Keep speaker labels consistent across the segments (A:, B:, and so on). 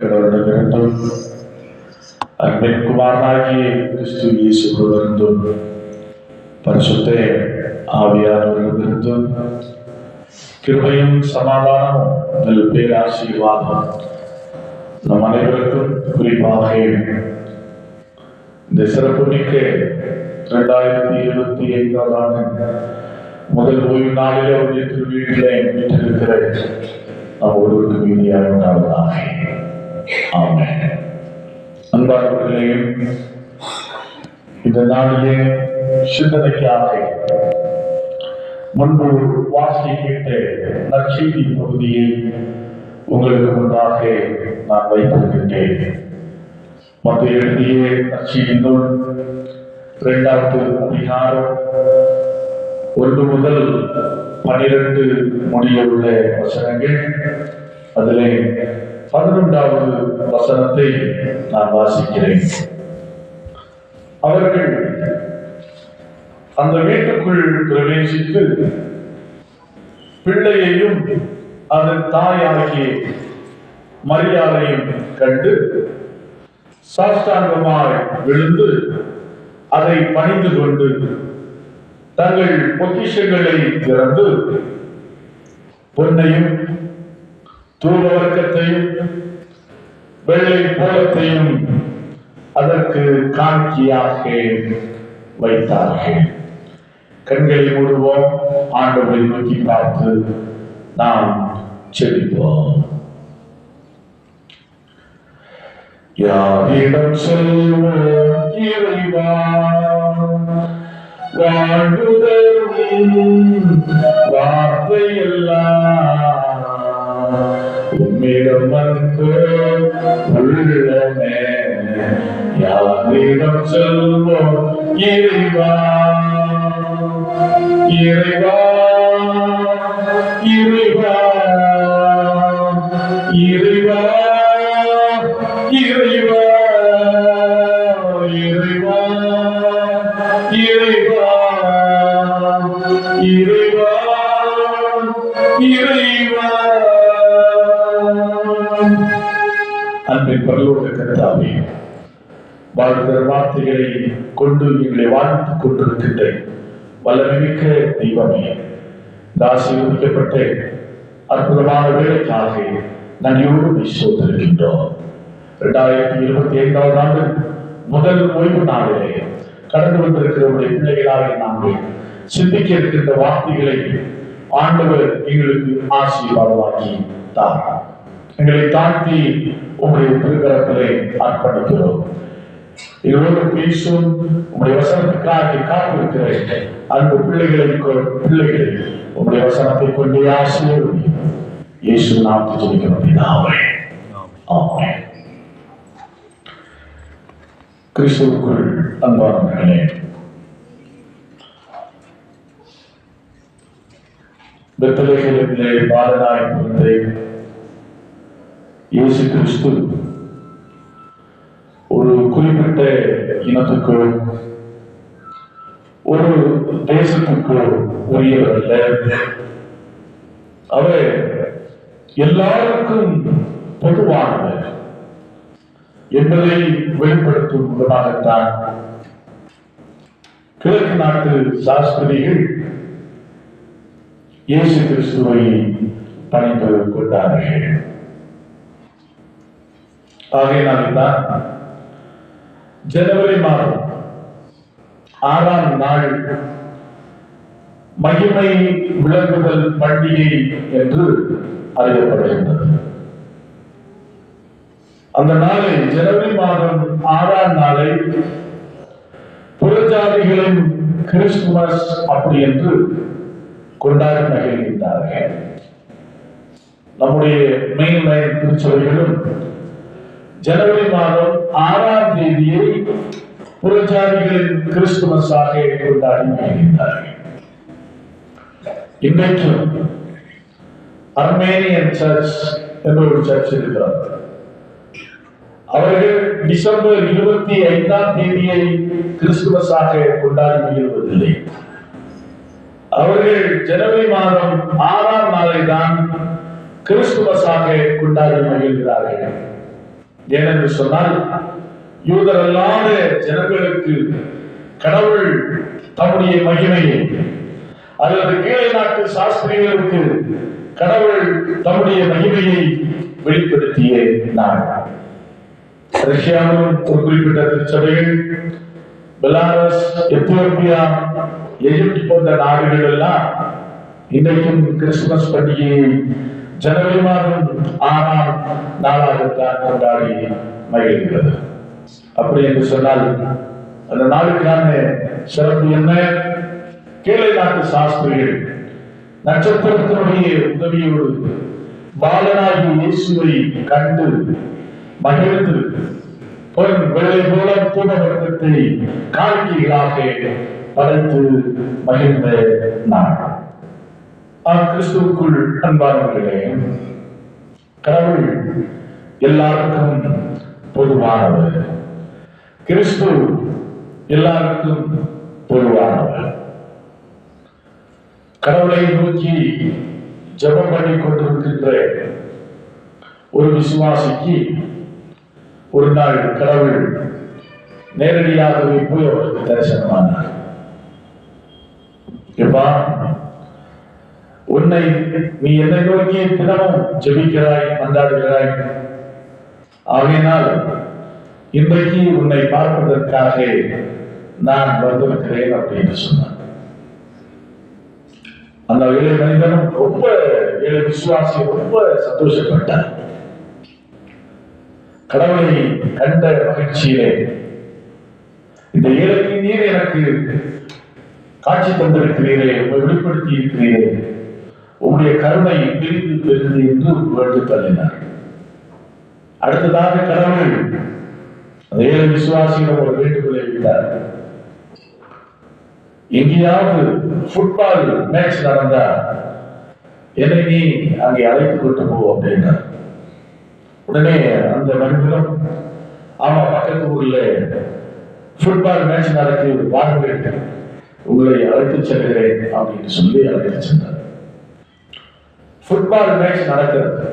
A: கடவுளிடமிருந்தும் அன்பின் கிறிஸ்து இயேசுவிலிருந்தும் பரிசுத்த ஆவியானவரிடமிருந்தும் கிருபையும் சமாதானமும் நல் பேராசீர்வாதம் நம் அனைவருக்கும் குறிப்பாக இந்த சிறப்புமிக்க இரண்டாயிரத்தி இருபத்தி ஐந்தாம் ஆண்டு முதல் ஓய்வு நாளிலே அவருடைய திருவீட்டிலே வீட்டிருக்கிற நம் ஒருவருக்கு மீதியாக உண்டாவதாக ஆமென். அன்பானவர்களையும் இந்த நாளிலே சிந்தனைக்காக முன்பு வாசி கேட்ட நற்செய்தி பகுதியை உங்களுக்கு முன்பாக நான் வைத்திருக்கின்றேன். மற்ற எழுதிய நற்செய்தி நூல் இரண்டாவது அதிகாரம் ஒன்று முதல் பனிரெண்டு முடிய உள்ள வசனங்கள். அதிலே பதினொன்றாவது வசனத்தை நான் வாசிக்கிறேன். அவர்கள் அந்த வீட்டுக்குள் பிரவேசித்து பிள்ளையையும் அதன் தாயாகிய மரியாதையும் கண்டு சாஷ்டாங்கமாய் விழுந்து அதை பணிந்து கொண்டு தங்கள் பொக்கிஷங்களை திறந்து பொன்னையும் தூர வர்க்கத்தையும் வெள்ளை போலத்தையும் அதற்கு காட்சியாக வைத்தார்கள். கண்களை மூடுவோம் ஆண்டவரை நோக்கி பார்த்து நாம் செல்வோம் யாரிடம் செல்வோம் இறைவா வாழ்வுதரும் வார்த்தையெல்லாம் உம்மிடம் வந்து உள்ளமே யாரிடம் செல்வோம் இறைவா இறைவா இறைவா இறைவா பரலோக கர்த்தாவே வாழ்கிற வார்த்தைகளை கொண்டு எங்களை வாழ்த்துக் கொண்டிருக்கின்ற வல்லமிக்க தெய்வமே இந்த ஆசீர்வதிக்கப்பட்ட அற்புதமான வேலைக்காக நன்றியோடு விசுவத்திருக்கின்றோம் இரண்டாயிரத்தி இருபத்தி ஐந்தாவது ஆண்டு முதல் ஓய்வு நாளிலே கடந்து வந்திருக்கிறவருடைய பிள்ளைகளாக நாங்கள் சிந்திக்க இருக்கின்ற வார்த்தைகளை ஆண்டவர் எங்களுக்கு ஆசீர்வாதமாக்கி தார் எங்களை தாழ்த்தி உங்களுடைய திருக்கரத்திலே அர்ப்பணிக்கிறோம். இதோடு பேசும் உங்களுடைய வசனத்துக்காக காத்திருக்கிறேன். அன்பு பிள்ளைகளை பிள்ளைகளை உங்களுடைய வசனத்தை கொண்டு ஆசீர்வதி இயேசு நாமத்தை ஜெபிக்கிறோம். பிதாவே. கிறிஸ்துவுக்குள் அன்பானவர்களே பெத்தலேகலிலே பாலனாய் பிறந்த இயேசு கிறிஸ்து ஒரு குறிப்பிட்ட இனத்துக்கோ ஒரு தேசத்துக்கோ உரியவர் அவர் எல்லாருக்கும் பொதுவானவர் என்பதை வெளிப்படுத்தும் விதமாகத்தான் கிழக்கு நாட்டு சாஸ்திரிகள் இயேசு கிறிஸ்துவை பணிந்து கொண்டார்கள். ஆகையினால்தான் ஜனவரி மாதம் ஆறாம் நாள் மகிமை விளங்குதல் பண்டிகை என்று அறியப்படுகின்றது. அந்த நாளை ஜனவரி மாதம் ஆறாம் நாளை புறஜாதிகளின் கிறிஸ்துமஸ் அப்படி என்று கொண்டாடி மகிழ்கின்றார்கள். நம்முடைய மெயின் லைன் திருச்சபைகளும் ஜனவரி மாதம் ஆறாம் தேதியை புறஜாதிகளின் கிறிஸ்துமஸாக கொண்டாடி மகிழ்கின்றார்கள் இன்றைக்கும் அர்மேனியன் சர்ச் என்ற ஒரு சர்ச் இருக்கிறார் அவர்கள் டிசம்பர் இருபத்தி ஐந்தாம் தேதியை கிறிஸ்துமஸாக கொண்டாடி மகிழ்வதில்லை. அவர்கள் ஜனவரி மாதம் ஆறாம் நாளை தான் கிறிஸ்துமஸாக கொண்டாடி மகிழ்கிறார்கள். ஏனென்று சொன்னால் யூதர் அல்லாத ஜனங்களுக்கு கடவுள் தம்முடைய மகிமையை. அல்லது கீழே நாட்டு சாஸ்திரிகளுக்கு கடவுள் தம்முடைய மகிமையை வெளிப்படுத்திய நாள் ரஷ்யாவிலும் ஒரு குறிப்பிட்ட திருச்சபைகள் பெலாரஸ் எத்தியோப்பியா எகிப்து போன்ற நாடுகள் எல்லாம் இன்றைக்கும் கிறிஸ்துமஸ் பண்டிகையை ஜனவரி மாதம் ஆறாம் நாளாகத்தான் கொண்டாடி மகிழ்கிறது. அப்படி என்று சொன்னால் அந்த நாளுக்கான சிறப்பு என்ன? கீழே நாட்டு சாஸ்திரிகள் நட்சத்திரத்தினுடைய உதவியோடு பாலனாகி இயேசுவை கண்டு மகிழ்ந்து பொன் வெள்ளை போல தூபவர்க்கத்தை காணிக்கைகளாக படைத்து மகிழ்ந்த நாள். கிறிஸ்துவுக்குள் அன்பானவர்களே கடவுள் எல்லாருக்கும் பொதுவானவர். கிறிஸ்து எல்லாருக்கும் பொதுவானவர். கடவுளை நோக்கி ஜெபம் பண்ணி கொண்டிருக்கின்ற ஒரு விசுவாசிக்கு ஒரு நாள் கடவுள் நேரடியாகவே போய் அவருக்கு தரிசனமானார். எப்பா உன்னை நீ என்னை நோக்கி தினமும் ஜெபிக்கிறாய் மன்றாடுகிறாய். ஆகையினால் இன்றைக்கு உன்னை பார்ப்பதற்காக நான் வந்திருக்கிறேன் அப்படின்னு சொன்னான் அந்த ஏழை மனிதனும் ரொம்ப ஏழை விசுவாசி ரொம்ப சந்தோஷப்பட்டார். கடவுளை கண்ட மகிழ்ச்சியிலே இந்த ஏழைக்கு நீர் எனக்கு காட்சி தந்திருக்கிறீரே உங்களை வெளிப்படுத்தி இருக்கிறீரே உங்களுடைய கருணை பிரிந்து பெறுது என்று வேண்டு தள்ளினார் அடுத்ததாக கடவுள். அந்த விசுவாசியிடம் ஒரு வேண்டுகோளை விட்டார் எங்கேயாவது ஃபுட்பால் மேட்ச் நடந்தா என்னை நீ அங்கே அழைத்து கொண்டு போ அப்படின்னார். உடனே அந்த மனிதனும் ஆமா பக்கத்து ஊர்ல ஃபுட்பால் மேட்ச் நடக்கு வாருங்கள் உங்களை அழைத்து செல்கிறேன் அப்படின்னு சொல்லி அழைத்து சென்றார். ஃபுட்பால் மேட்ச் நடக்கிறது.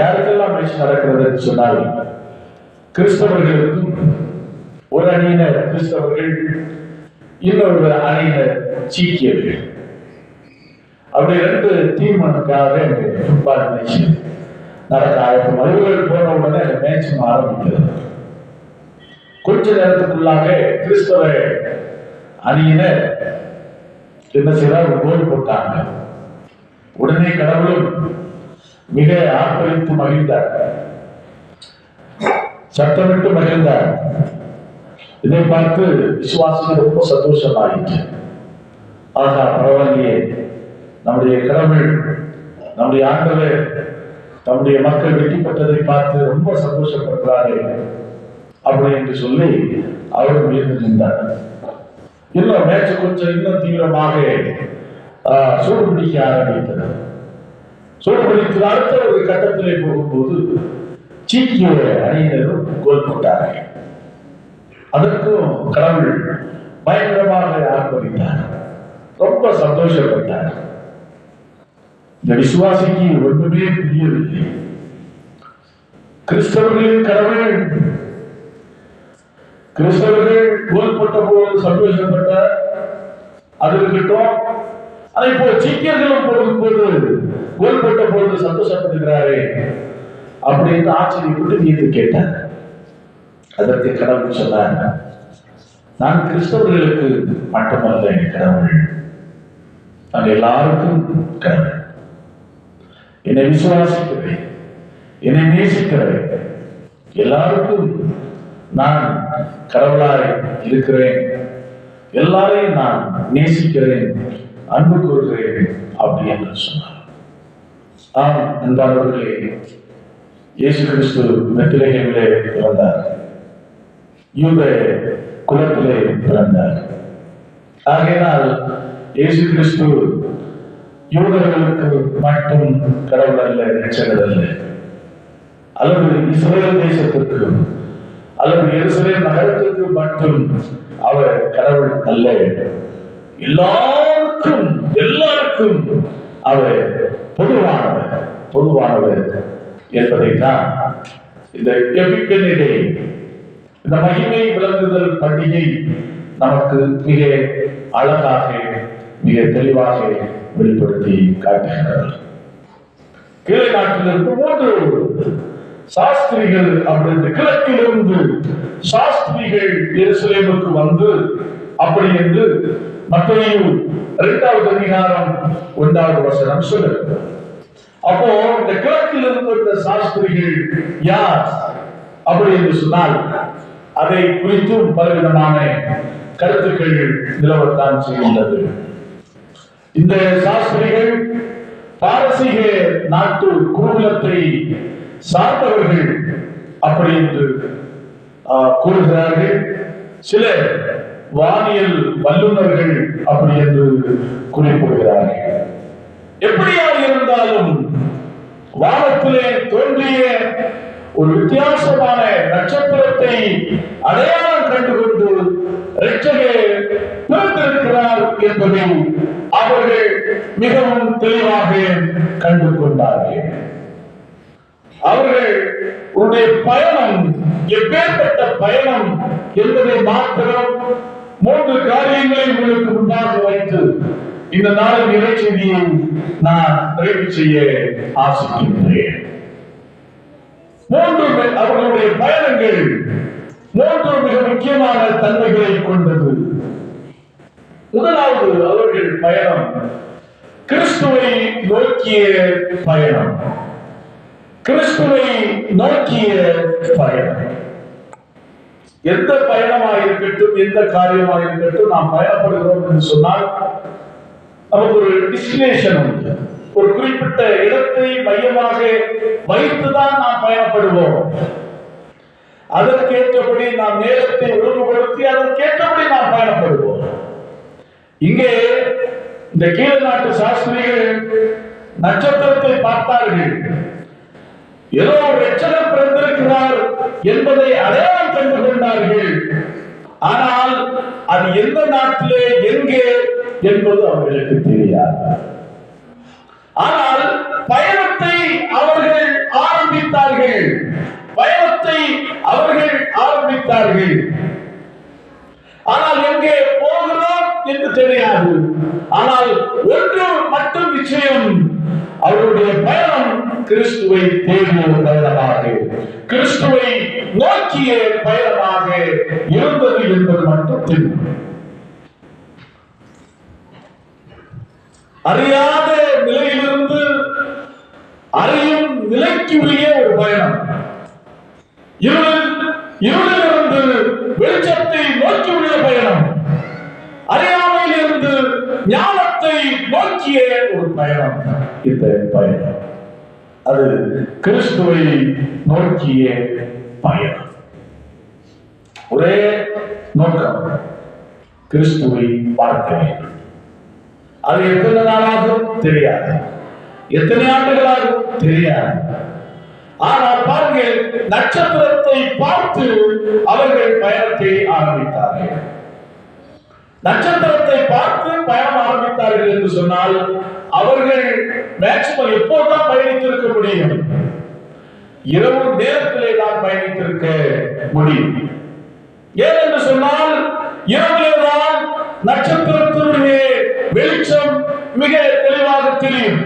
A: யாருக்கெல்லாம் மேட்ச் நடக்கிறது சொன்னால் கிறிஸ்தவர்களுக்கும் ஒரு அணியினர் கிறிஸ்தவர்கள் இன்னொரு அணியினர் சீக்கியர்கள். அப்படி ரெண்டு டீமுக்காக ஃபுட்பால் மேட்ச் நடக்க ஆயிரத்தி மனிதர்கள் போன உடனே அந்த மேட்ச் ஆரம்பிக்கிறது. கொஞ்ச நேரத்துக்குள்ளாக கிறிஸ்தவ அணியினர் என்ன செய்தார்? ஒரு கோல் போட்டாங்க. உடனே கடவுளும் மிக ஆர்ப்பரித்து மகிழ்ந்தார். சட்டமிட்டு மகிழ்ந்தார். இதை பார்த்து விசுவாசிகள் ரொம்ப சந்தோஷமாயிற்று. ஆகா பரவாயில்லையே. நம்முடைய கடவுள் நம்முடைய ஆண்டவர் தம்முடைய மக்கள் வெற்றி பெற்றதை பார்த்து ரொம்ப சந்தோஷப்படுகிறாரே அப்படி என்று சொல்லி அவரும் உயர்ந்து நின்றார். இன்னும் மேட்ச் கொஞ்சம் இன்னும் தீவிரமாக சூடு பிடிக்க ஆரம்பித்தது சூடு பிடித்து அடுத்த ஒரு கட்டத்திலே போகும்போது சீக்கியோட அணியினரும் கோல் போட்டார்கள் அதற்கும் கடவுள் பயங்கரமாக ஆர்ப்பரித்தார். ரொம்ப சந்தோஷப்பட்டார். இந்த விசுவாசிக்கு ஒன்றுமே புரியவில்லை. கிறிஸ்தவர்களின் கடவுள். கிறிஸ்தவர்கள் கோல் போட்ட போது சந்தோஷப்பட்டார். அது இருக்கட்டும் அதை போல சீக்கியர்களும் போது கோல் போட்ட போது சந்தோஷப்படுகிறாரே அப்படின்னு ஆச்சரியப்பட்டு நீந்து கேட்டார். அதற்கு கடவுள் சொன்னார் நான் கிறிஸ்தவர்களுக்கு மட்டுமல்ல என் கடவுள். நான் எல்லாருக்கும் கடவுள். என்னை விசுவாசிக்கிறேன். என்னை நேசிக்கிறேன். எல்லாருக்கும் நான் கடவுளாய் இருக்கிறேன். எல்லாரையும் நான் நேசிக்கிறேன். அன்பு கூறுகிறேன் அப்படி என்று சொன்னார். ஆம் அன்பானவர்களே இயேசு கிறிஸ்து மெத்திலேயமிலே பிறந்தார். யூத குலத்திலே பிறந்தார். ஆகையினால் இயேசு கிறிஸ்து யூதர்களுக்கு மட்டும் கடவுள் அல்ல நிச்சயம் அல்ல. அல்லது இஸ்ரேல் தேசத்திற்கு அல்லது எருசலேம் நகரத்திற்கு மட்டும் அவர் கடவுள் அல்ல. எல்லாருக்கும் எல்லாருக்கும் அவர் பொதுவானவர் பொதுவானவர் என்பதைத்தான் இந்த எபிப்பெனிடே இந்த மகிமை விளங்குதல் பண்டிகை நமக்கு மிக அழகாக மிக தெளிவாக வெளிப்படுத்தி காட்டுகிறது. கீழே நாட்டிலிருந்து மூன்று சாஸ்திரிகள் அப்படின்னு கிழக்கிலிருந்து சாஸ்திரிகள் எருசலேமுக்கு வந்து அப்படி என்று மத்தையும் இரண்டாவது அதிகாரம் ஒன்றாவது வசனம் சொல்லுகிறது அப்போ இந்த கிழக்கில் இருந்து சாஸ்திரிகள் யார்? அப்படி என்று சொன்னால் அதை குறித்தும் பலவிதமான கருத்துக்கள் நிலவத்தான் செய்கின்றது. இந்த சாஸ்திரிகள் பாரசீக நாட்டு குருகுலத்தை சார்ந்தவர்கள் அப்படி என்று கூறுகிறார்கள். சில வானியல் வல்லுநர்கள் அப்படி என்று குறிப்பிடுகிறார்கள். எப்படியா இருந்தாலும் வானத்திலே தோன்றிய ஒரு வித்தியாசமான நட்சத்திரத்தை அடையாளம் கண்டுகொண்டு ரட்சகர் பிறந்திருக்கிறார் என்பதை அவர்கள் மிகவும் தெளிவாக கண்டு கொண்டார்கள் அவர்கள் உன்னுடைய பயணம் எப்பேற்பட்ட பயணம் என்பதை மாத்திரம் மூன்று காரியங்களை உங்களுக்கு முன்பாக வைத்து இந்த நாளின் இறைச்செய்தியை நான் நிறைவு செய்ய ஆசிக்கின்றேன். மூன்று அவர்களுடைய பயணங்கள் மூன்று மிக முக்கியமான தன்மைகளை கொண்டது. முதலாவது அவர்கள் பயணம். கிறிஸ்துவை நோக்கிய பயணம். கிறிஸ்துவை நோக்கிய பயணம். எந்த பயணமாக இருக்கட்டும் எந்த காரியமாக இருக்கட்டும் நாம் பயணப்படுகிறோம் என்று சொன்னால் நமக்கு ஒரு டிஸ்டினேஷன் உண்டு. ஒரு குறிப்பிட்ட இடத்தை மையமாக வைத்துதான் நாம் பயணப்படுவோம். அதற்கேற்றபடி நாம் நேரத்தை ஒழுங்குபடுத்தி அதற்கேற்றபடி நாம் பயணப்படுவோம். இங்கே இந்த கீழ நாட்டு சாஸ்திரிகள் நட்சத்திரத்தை பார்த்தார்கள். ஏதோ ஒரு ரட்சகர் பிறந்திருக்கிறார் என்பதை அடையாளம் கண்டு கொண்டார்கள் ஆனால் அது எந்த நாட்டிலே எங்கே என்பது அவர்களுக்கு தெரியாது. ஆனால் பயணத்தை அவர்கள் ஆரம்பித்தார்கள். பயணத்தை அவர்கள் ஆரம்பித்தார்கள். ஆனால் எங்கே என்று தெரியாது. ஆனால் ஒன்று மட்டும் நிச்சயம் அவருடைய பயணம் கிறிஸ்துவை தேடிய பயணமாக கிறிஸ்துவை நோக்கிய பயணமாக இருந்தது என்பது மட்டும் தெரியும். அறியாத நிலையிலிருந்து அறியும் நிலைக்கு உரிய ஒரு பயணம். இருளிலிருந்து வெளிச்சத்தை நோக்கி உள்ள பயணம். அறியாமையிலிருந்து ஞானத்தை நோக்கிய ஒரு பயணம். இந்த பயணம். அது கிறிஸ்துவை நோக்கிய பயணம். ஒரே நோக்கம். கிறிஸ்துவை பார்க்க வேண்டும். அது எத்தனை நாளாகும்? தெரியாது. எத்தனை ஆண்டுகளாகும்? தெரியாது. ஆனால் பாருங்கள் நட்சத்திரத்தை பார்த்து அவர்கள் பயணத்தை ஆரம்பித்தார்கள். நட்சத்திரத்தை பார்த்து பயணம் ஆரம்பித்தார்கள் என்று சொன்னால் அவர்கள் மேக்சிமம் எப்போதுதான் பயணித்திருக்க முடியும்? இரவு நேரத்திலே தான் பயணித்திருக்க முடியும். ஏனென்று சொன்னால் இரவிலே தான் நட்சத்திரத்தினுடைய வெளிச்சம் மிக தெளிவாக தெரியும்.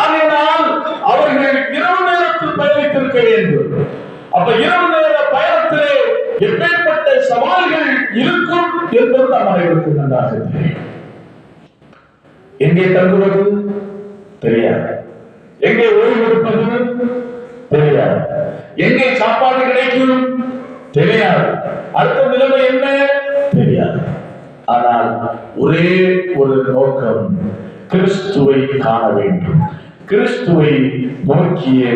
A: ஆகையினால் அவர்கள் இரவு நேரத்தில் பயணித்திருக்க வேண்டும். அப்ப இரவு நேர பயணத்திலே எப்பேற்பட்ட சவால்கள் இருக்கும் என்பது நம் அனைவருக்கும் நன்றாக தெரியும் எங்கே தங்குவது? தெரியாது. எங்கே ஓய்வு எடுப்பது? தெரியாது. எங்கே சாப்பாடு கிடைக்கும்? தெரியாது. அடுத்த நிலைமை என்ன? தெரியாது. ஆனால் ஒரே ஒரு நோக்கம் கிறிஸ்துவை காண வேண்டும். கிறிஸ்துவை நோக்கிய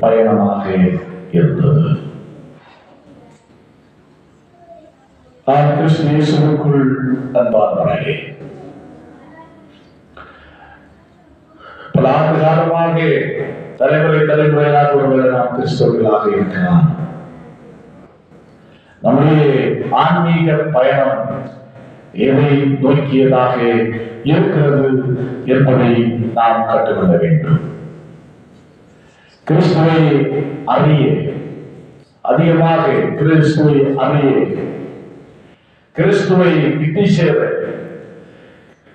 A: பயணமாக இருந்தது. நான் கிருஷ்ண இயேசுவுக்குள் அன்பானவர்களே. பல ஆண்டு காலமாக தலைமுறை தலைமுறையாக ஒருவர் நாம் கிறிஸ்தவர்களாக இருக்கலாம். நம்முடைய ஆன்மீக பயணம் எதை நோக்கியதாக இருக்கிறது என்பதை நாம் கற்றுக்கொள்ள வேண்டும். கிறிஸ்துவை அறிய அதிகமாக கிறிஸ்துவை அறிய கிறிஸ்துவை கிட்டி சேர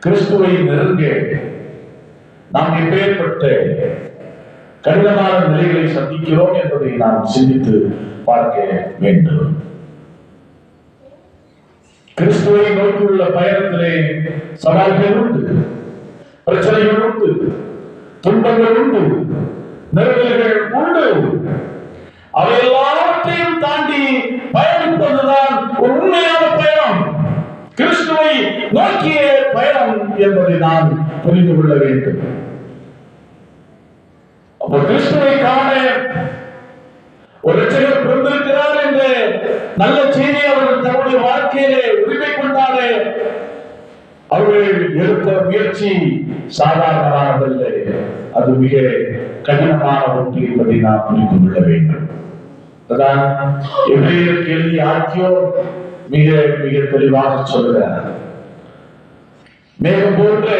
A: கிறிஸ்துவை நெருங்க நாம் எப்பேற்பட்ட கடினமான நிலைகளை சந்திக்கிறோம் என்பதை நாம் சிந்தித்து பார்க்க வேண்டும். கிறிஸ்துவை நோக்கியுள்ள பயணத்திலே சவால்கள் உண்டு பிரச்சனைகள் உண்டு துன்பங்கள் உண்டு நெருடல்கள் உண்டு. அவை எல்லாவற்றையும் தாண்டி பயணிப்பதுதான் உண்மையான கிறிஸ்துவை நோக்கிய பயணம் என்பதை நாம் புரிந்து கொள்ள வேண்டும். அப்போ கிறிஸ்துவை காண ஒரு ரட்சகர் பிறந்திருக்கிறார் என்று நல்ல செய்தி அவர்கள் தன்னுடைய வாழ்க்கையிலே உரிமை கொண்டாலே அவர்கள் எடுத்த முயற்சி சாதாரணமானதல்ல. அது மிக கடினமான ஒன்று என்பதை நாம் புரிந்து கொள்ள வேண்டும். அதான் எபிரேயருக்கு கேள்வி ஆக்கியோ மிக மிக தெளிவாக சொல்கிறார் மேகம் போன்று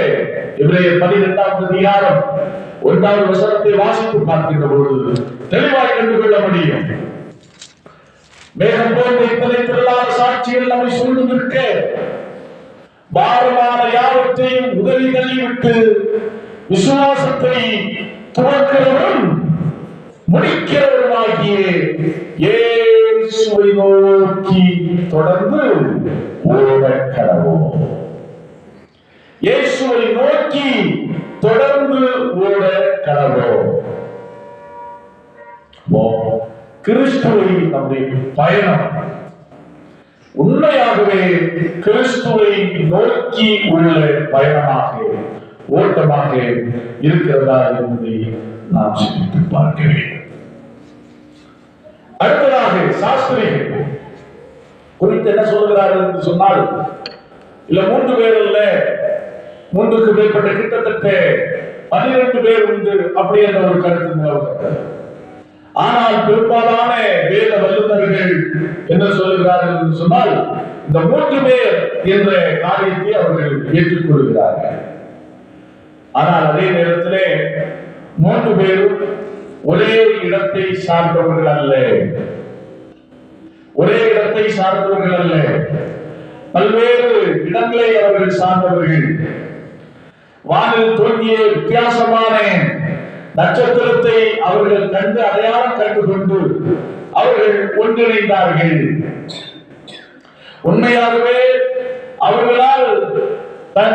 A: எபிரேயர் பனிரெண்டாம் அதிகாரம் ஒன்றாவது வசனத்தை வாசித்து பார்க்கின்ற பொழுது தெளிவாய் கண்டு கொள்ள முடியும். மேகம் போன்ற இத்தனை திரளான சாட்சிகள் நம்மை சூழ்ந்து நிற்க பாரமான யாவற்றையும் உதவி தள்ளிவிட்டு விசுவாசத்தை துவக்கிறவரும் முடிக்கிறவருமாகிய இயேசுவை நோக்கி தொடர்ந்து ஓடக் கடவோம் இயேசுவை நோக்கி தொடர்ந்து ஓட கடவோம் ஓ, கிறிஸ்துவை நம்முடைய பயணம். உண்மையாகவே கிறிஸ்துவை நோக்கி உள்ள பயணமாக ஓட்டமாக இருக்கிறதா என்பதை நாம் சிந்தித்து பார்க்க வேண்டும். சாஸ்திரிகள் குறித்து என்ன சொல்கிறார்கள் என்று சொன்னால் இல்ல மூன்று பேர் இல்ல மூன்றுக்கு மேற்பட்ட கிட்டத்தட்ட பன்னிரண்டு பேர் உண்டு அப்படி என்ற ஒரு கருத்து நிலவுகிறது. ஆனால் பெரும்பாலான வேத வல்லுநர்கள் என்ன சொல்கிறார்கள் என்று சொன்னால் இந்த மூன்று பேர் என்ற காரியத்தை அவர்கள் ஏற்றுக்கொள்கிறார்கள். ஆனால் அதே நேரத்திலே மூன்று பேரும் ஒரே இடத்தை சார்ந்தவர்கள் அல்ல. ஒரே இடத்தை சார்ந்தவர்கள் அல்ல. பல்வேறு இடங்களை அவர்கள் சார்ந்தவர்கள். வானில் தோன்றிய வித்தியாசமான நட்சத்திரத்தை அவர்கள் கண்டு அடையாளம் கண்டு கொண்டு அவர்கள் ஒன்றிணைந்தார்கள். உண்மையாகவே அவர்களால்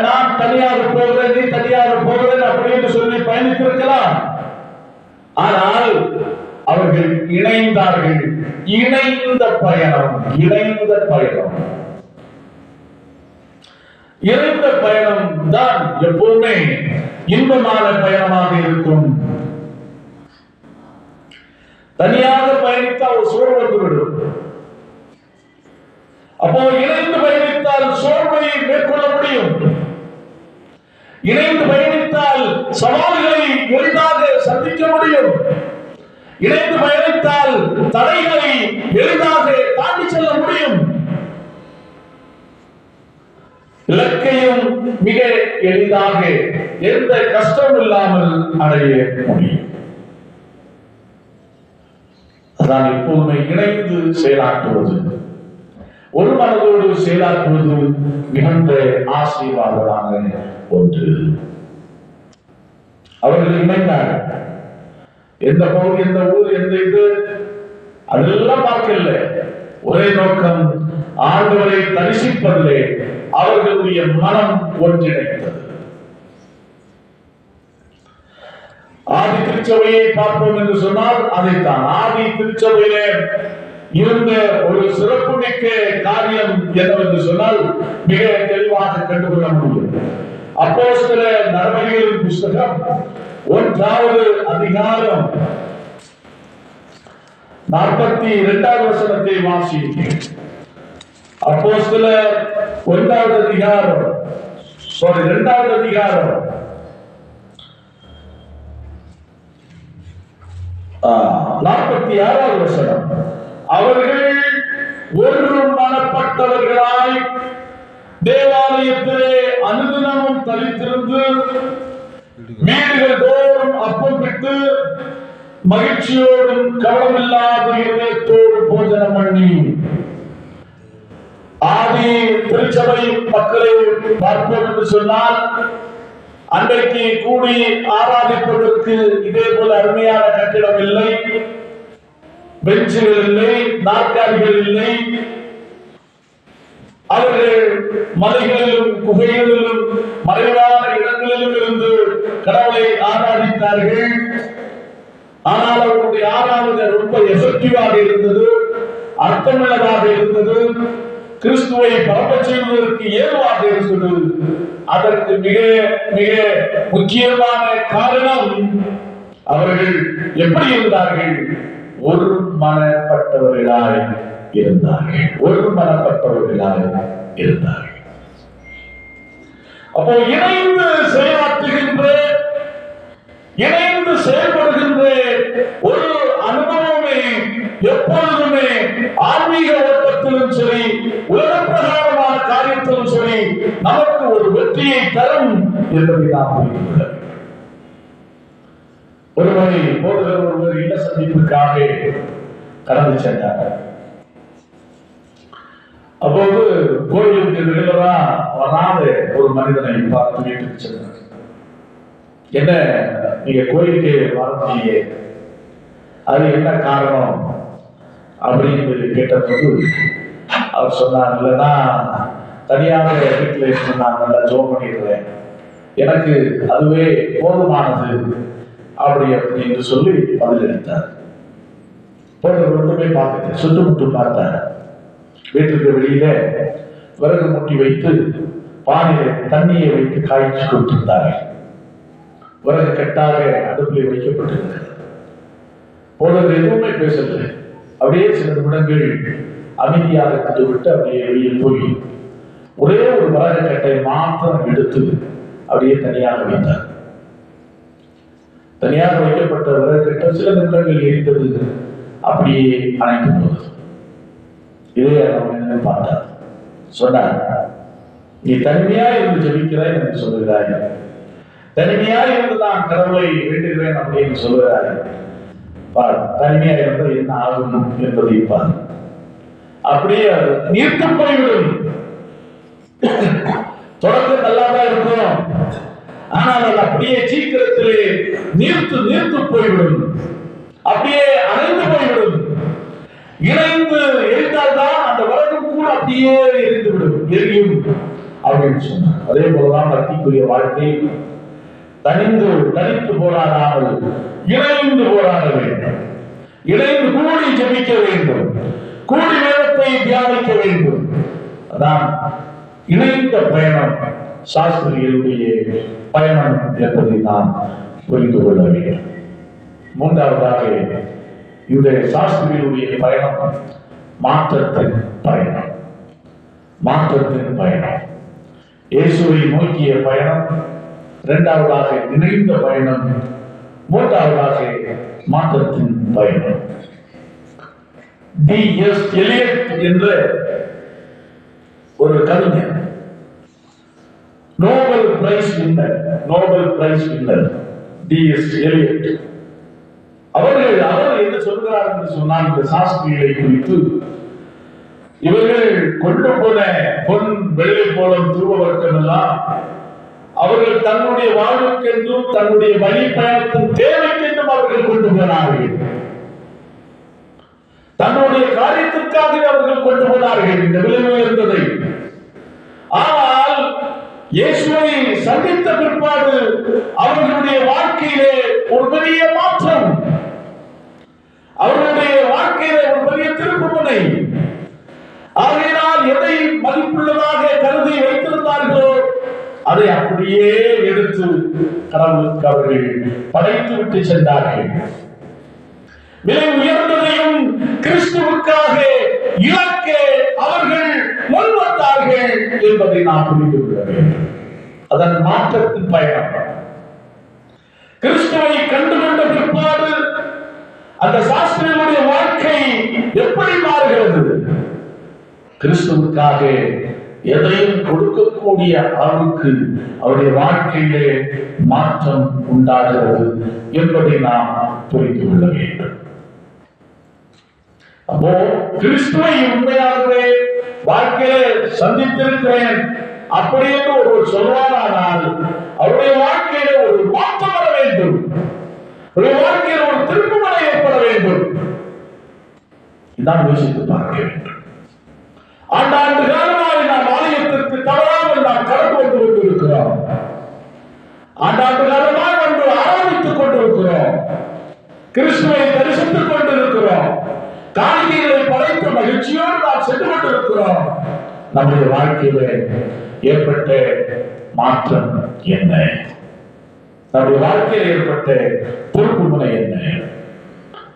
A: நான் தனியாக போகிறேன் நீ தனியாக போகிறேன் அப்படின்னு சொல்லி பயணித்திருக்கலாம். ஆனால் அவர்கள் இணைந்தார்கள். இணைந்த பயணம் இணைந்த பயணம். இணைந்த பயணம் தான் எப்பவுமே இன்பமான பயணமாக இருக்கும். தனியாக பயணித்தால் ஒரு சோர்வு வந்துவிடும். அப்போ இணைந்து பயணித்தால் சோர்வை மேற்கொள்ள முடியும். இணைந்து பயணித்தால் சவால்களை எளிதாக சந்திக்க முடியும். இணைந்து பயணித்தால் தடைகளை எளிதாக தாண்டி செல்ல முடியும். இலக்கையும் மிக எளிதாக எந்த கஷ்டம் இல்லாமல் அடைய முடியும். அதான் எப்போதுமே இணைந்து செயலாற்றுவது. ஒரு மனதோடு செயலாற்றுவது மிகுந்த ஆசீர்வாதமான ஒன்று. அவர்கள் இணைந்தார்கள். எந்த பகுதி எந்த ஊர் எந்த இது? அதெல்லாம் பார்க்கல. ஒரே நோக்கம் ஆண்டவரை தரிசிப்பதிலே அவர்களுடைய மனம் ஒன்றிணைத்தது. ஆதி திருச்சபையை பார்ப்போம் என்று சொன்னால் அதைத்தான். ஆதி திருச்சபையிலே இருந்த ஒரு சிறப்புமிக்க காரியம் என்னவென்று சொன்னால் மிக தெளிவாக கண்டுகொள்ள முடியும். அப்போ சில நடவடிக்கைகளின் புஸ்தகம் ஒன்றாவது அதிகாரம் நாற்பத்தி இரண்டாவது வசனத்தை வாசி. அப்போ சில ஒன்றாவது அதிகாரம் சாரி இரண்டாவது அதிகாரம். நாற்பத்தி ஆறாவது வசனம். அவர்கள் ஒரு மனப்பட்டவர்களாய் தேவாலயத்திலே அனுதினமும் தலித்திருந்து வீடுகள் தோறும் அப்பம் விட்டு மகிழ்ச்சியோடும் கவனமில்லாத இதயத்தோடு போஜனம் பண்ணி. ஆதி திருச்சபை மக்களை பார்ப்போம் என்று சொன்னால் அன்றைக்கு கூடி ஆராதிப்பதற்கு இதே போல அருமையான கட்டிடம் இல்லை. பெஞ்சுகள் இல்லை நாற்காலிகள் இல்லை. அவர்கள் மலைகளிலும் குகைகளிலும் மறைவான இடங்களிலும் இருந்து கடவுளை ஆராதித்தார்கள். ஆனால் அவர்களுடைய ஆராதனை ரொம்ப எஃபெக்டிவாக இருந்தது அர்த்தமுள்ளதாக இருந்தது கிறிஸ்துவை பரப்ப செய்வதற்கு ஏதுவாக இருந்தது. அதற்கு மிக மிக முக்கியமான காரணம் அவர்கள் எப்படி இருந்தார்கள்? ஒரு மனப்பட்டவர்களாய். இருந்தார்கள். ஒருமனப்பட்டவர்களாக இருந்தார்கள். அப்போ இணைந்து செயலாற்றுகின்ற இணைந்து செயல்படுகின்ற ஒரு அனுபவமே எப்பொழுதுமே ஆன்மீக ஓட்டத்திலும் சரி உலகப்பிரகாரமான காரியத்திலும் சரி நமக்கு ஒரு வெற்றியை தரும் என்பதை நாம் புரிந்து கொள்ள ஒருவரை போதுகிற ஒருவர் இல்ல சந்திப்புக்காக கடந்து சென்றார் அப்போது கோயிலுக்கு ரெகுலரா வராத. ஒரு மனிதனை பார்த்து வீட்டுக்கு சென்றார் என்ன? நீங்க கோயிலுக்கு வரலையே அது என்ன காரணம்? அப்படின்னு கேட்டபோது அவர் சொன்னார் இல்லைன்னா தனியாக வீட்டில் இருந்து நான் நல்லா ஜோம் பண்ணிடுறேன். எனக்கு அதுவே போதுமானது அப்படி அப்படின்னு சொல்லி பதிலளித்தார். போன்ற ஒன்றுமே பார்த்துட்டு சுற்றுமுட்டு பார்த்தார். வீட்டுக்கு வெளியில விறகு முட்டி வைத்து பானையில தண்ணியை வைத்து காய்ச்சி கொடுத்திருந்தார்கள். விறகு கட்டாக அடுப்பில் வைக்கப்பட்டிருந்தது. போதவர் எதுவுமே பேசல அப்படியே சில நிமிடங்கள் அமைதியாக இருந்து விட்டு அப்படியே வெளியே போய் ஒரே ஒரு விறகு கட்டை மாத்திரம் எடுத்து அப்படியே தனியாக வைத்தார். தனியாக வைக்கப்பட்ட விறகு கட்டை சில நிமிடங்கள் எரிந்தது. அப்படியே அணைந்து போனது இதே பார்த்தார். சொன்னார் நீ தனிமையா இருந்து ஜபிக்கிறாய் என்று சொல்லுகிறாய். தனிமையா இருந்து நான் கடவுளை வேண்டுகிறேன் அப்படின்னு சொல்லுகிறாய். பார் தனிமையா இருந்தால் என்ன ஆகும் என்பதை பார். அப்படியே அது நீர்த்து போய்விடும். தொடக்கம் நல்லாதான் இருக்கும். ஆனால் அது அப்படியே சீக்கிரத்திலே நீர்த்து நீர்த்து போய்விடும். அப்படியே அணைந்து போய்விடும். இணைந்து விறகும் அப்படியே எரிந்து விடும். எரியும். அப்படின்னு சொன்னார். அதே போலதான் அத்திக்குரிய வாழ்க்கை. தனிந்து தனித்து போராடாமல் இணைந்து போராட வேண்டும். இணைந்து கூடி ஜபிக்க வேண்டும். கூடி வேதத்தை தியானிக்க வேண்டும். அதான் இணைந்த பயணம் சாஸ்திரிகளுடைய பயணம் என்பதை நாம் புரிந்து கொள்ள வேண்டும். மூன்றாவதாக இந்த சாஸ்திரிகளுடைய பயணம் மாற்றத்தின் பயணம். மாற்றத்தின் பயணம். இயேசுவை நோக்கிய பயணம் இரண்டாவதாக இணைந்த பயணம் மூன்றாவதாக மாற்றத்தின் பயணம். டி எஸ் எலியட் என்ற ஒரு கவிஞர் Nobel prize winner Nobel prize winner T S Eliot. அவர்கள் அவர் என்ன சொல்கிறார் என்று சொன்னால் இந்த சாஸ்திரிகளை குறித்து இவர்கள் கொண்டு போன பொன் வெள்ளை போலம் தூவவர்க்கம் எல்லாம் அவர்கள் தன்னுடைய வாழ்வுக்கென்றும் தன்னுடைய வழி பயணத்தின் தேவைக்கென்றும் அவர்கள் கொண்டு போனார்கள். தன்னுடைய காரியத்திற்காக அவர்கள் கொண்டு போனார்கள். இந்த விலை இருந்ததை. ஆனால் இயேசுவை சந்தித்த பிற்பாடு அவர்களுடைய வாழ்க்கையிலே ஒரு பெரிய மாற்றம். அவர்களுடைய வாழ்க்கையிலே ஒரு பெரிய திருப்புமுனை அப்படியே எடுத்து கடவுளுக்கு அவர்கள் படைத்து விட்டு சென்றார்கள். விலை உயர்ந்ததையும் கிறிஸ்துவுக்காக இழக்க அவர்கள் முன்வந்தார்கள் என்பதை நாம் புரிந்து கொள்ள வேண்டும். அதன் மாற்றத்தின் பயணம் கிறிஸ்துவை கண்டுகொண்ட பிற்பாடு அந்த சாஸ்திரனுடைய வாழ்க்கை எப்படி மாறுகிறது? கிறிஸ்துவுக்காக எதையும் கொடுக்கக்கூடிய அளவுக்கு அவருடைய வாழ்க்கையிலே மாற்றம் உண்டாகிறது என்பதை நாம் புரிந்து கொள்ள வேண்டும். அப்போ கிறிஸ்துவை உண்மையாகவே வாழ்க்கையில சந்தித்திருக்கிறேன் அப்படி என்று ஒருவர் சொல்வாரானால் அவருடைய வாழ்க்கையில ஒரு மாற்றம் வர வேண்டும். அவருடைய வாழ்க்கையில் ஒரு திருப்பமனை ஏற்பட வேண்டும். இதான் யோசித்து பார்க்க வேண்டும். ஆண்டாண்டு காலம் நாம் ஆலயத்திற்கு தவறாமல் நாம் கடந்து வந்து கொண்டிருக்கிறோம் ஆண்டாண்டு காலமாக வந்து ஆரம்பித்துக் கொண்டிருக்கிறோம். கிறிஸ்துவை தரிசித்துக் கொண்டிருக்கிறோம். காணிக்கைகளை படைத்து மகிழ்ச்சியோடு நாம் சென்று கொண்டிருக்கிறோம். நம்முடைய வாழ்க்கையில ஏற்பட்ட மாற்றம் என்ன? நம்முடைய வாழ்க்கையில் ஏற்பட்ட திருப்புமுனை என்ன?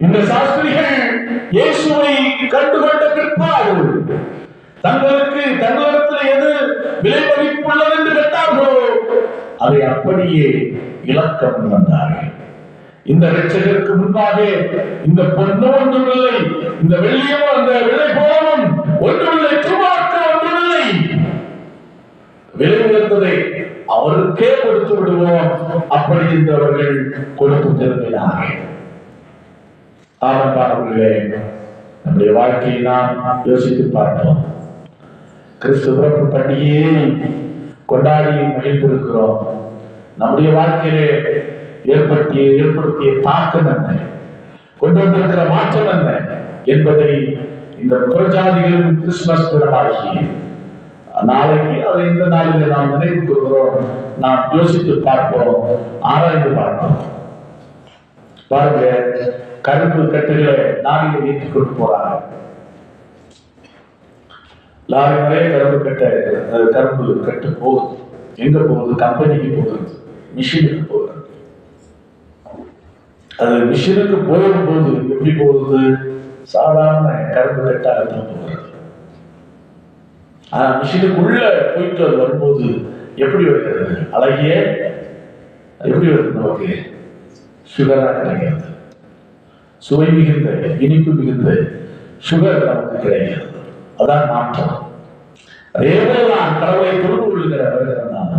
A: இந்த சாஸ்திரிகள் இயேசுவை கண்டுகொண்ட பிற்பாடு தங்களுக்கு தங்களிடத்தில் எது விலை மதிப்புள்ளது என்று கேட்டார்களோ அதை அப்படியே இலக்கம் வந்தார்கள். இந்த ரட்சகருக்கு முன்பாக இந்த பொண்ணு ஒன்றுமில்லை இந்த வெள்ளியும் அந்த விலை போலவும் ஒன்றுமில்லை துவாக்க ஒன்றுமில்லை. விலை உயர்ந்ததை அவருக்கே கொடுத்து விடுவோம். அப்படி இருந்தவர்கள் கொடுத்து திரும்பினார்கள். ஆரம்பாளர்களே நம்முடைய வாழ்க்கையை நாம் யோசித்து பார்த்தோம் கிறிஸ்து பிறப்பு பண்டிகையை கொண்டாடி மகிழ்ந்திருக்கிறோம் நம்முடைய வாழ்க்கையிலே ஏற்படுத்திய ஏற்படுத்திய தாக்கம் என்ன? கொண்டு வந்திருக்கிற மாற்றம் என்ன? என்பதை இந்த புறஜாதிகளும் கிறிஸ்துமஸ் தினமாகி நாளைக்கு அதை இந்த நாளில் நாம் நினைவு கூறுகிறோம் நாம் யோசித்து பார்ப்போம் ஆராய்ந்து பார்ப்போம். பாருங்க கருப்பு கட்டுகளை நாளில் ஏற்றி கொண்டு போறாங்க. லாரி நிறைய கரும்பு கட்ட கரும்பு கட்டு போகுது. எங்க போகுது? கம்பெனிக்கு போகுது. மிஷினுக்கு போகுது. அது மிஷினுக்கு போகும்போது எப்படி போகுது? சாதாரண கரும்பு கட்டாக தான் போகிறது ஆனா மிஷினுக்குள்ள போயிட்டு அது வரும்போது எப்படி வருகிறது? அழகிய? எப்படி வருது நமக்கு? சுகராக கிடைக்கிறது. சுவை மிகுந்த இனிப்பு மிகுந்த சுகர் நமக்கு கிடைக்கிறது. அதான் மாற்றம். அதே போலதான் கடவுளை தொழுது கொள்கிற வருகிறதான்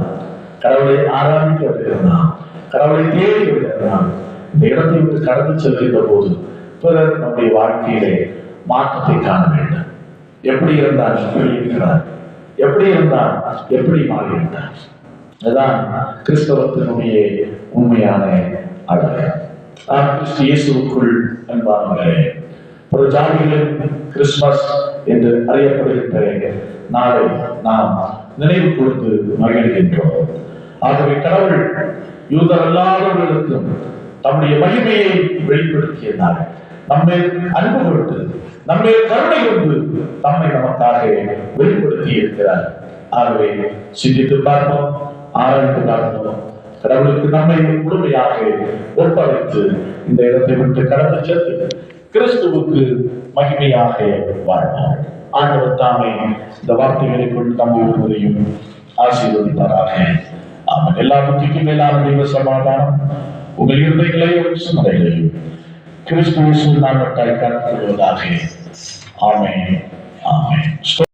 A: கடவுளை ஆராதிக்க வருகிறதான் கடவுளை தேடி வருகிறதான் இந்த இடத்தை விட்டு கடந்து செல்கின்ற போது பிறர் நம்முடைய வாழ்க்கையிலே மாற்றத்தை காண வேண்டும். எப்படி இருந்தால் எப்படி இருக்கிறார்? எப்படி இருந்தால் எப்படி மாறியிருந்தார்? அதுதான் கிறிஸ்தவத்தினுடைய உண்மையான அழகு. நான் கிறிஸ்து இயேசுக்குள் அன்பானவர்களே ஒரு ஜாதிகளின் கிறிஸ்துமஸ் என்று அறியப்படுகின்ற நாளை நாம் நினைவு கொடுத்து மகிழ்கின்றோம். ஆகவே கடவுள் யூதர் அல்லாதவர்களுக்கும் தம்முடைய மகிமையை வெளிப்படுத்திய நாள் நம்மை அன்பு கொண்டு நம்மை கருணை கொண்டு தம்மை நமக்காக வெளிப்படுத்தி இருக்கிறார் ஆகவே சிந்தித்து பார்ப்போம் ஆராய்ந்து பார்ப்போம். கடவுளுக்கு நம்மை முழுமையாக ஒப்படைத்து இந்த இடத்தை விட்டு கடந்து சென்று கிறிஸ்துவுக்கு மகிமையாக வாழ்வோம் ஆண்டவர் தாமே இந்த வார்த்தைகளை கொண்டு நம்மை ஒருவரையும் ஆசீர்வதிப்பாராக ஆமாம் எல்லா புத்திக்கும் மேலான தெய்வ சமாதானம் உங்கள் இருதயங்களையும் சிந்தனைகளையும் கிறிஸ்துவ நாமத்தாய் காத்துக் கொள்வதாக ஆமென் ஆமென்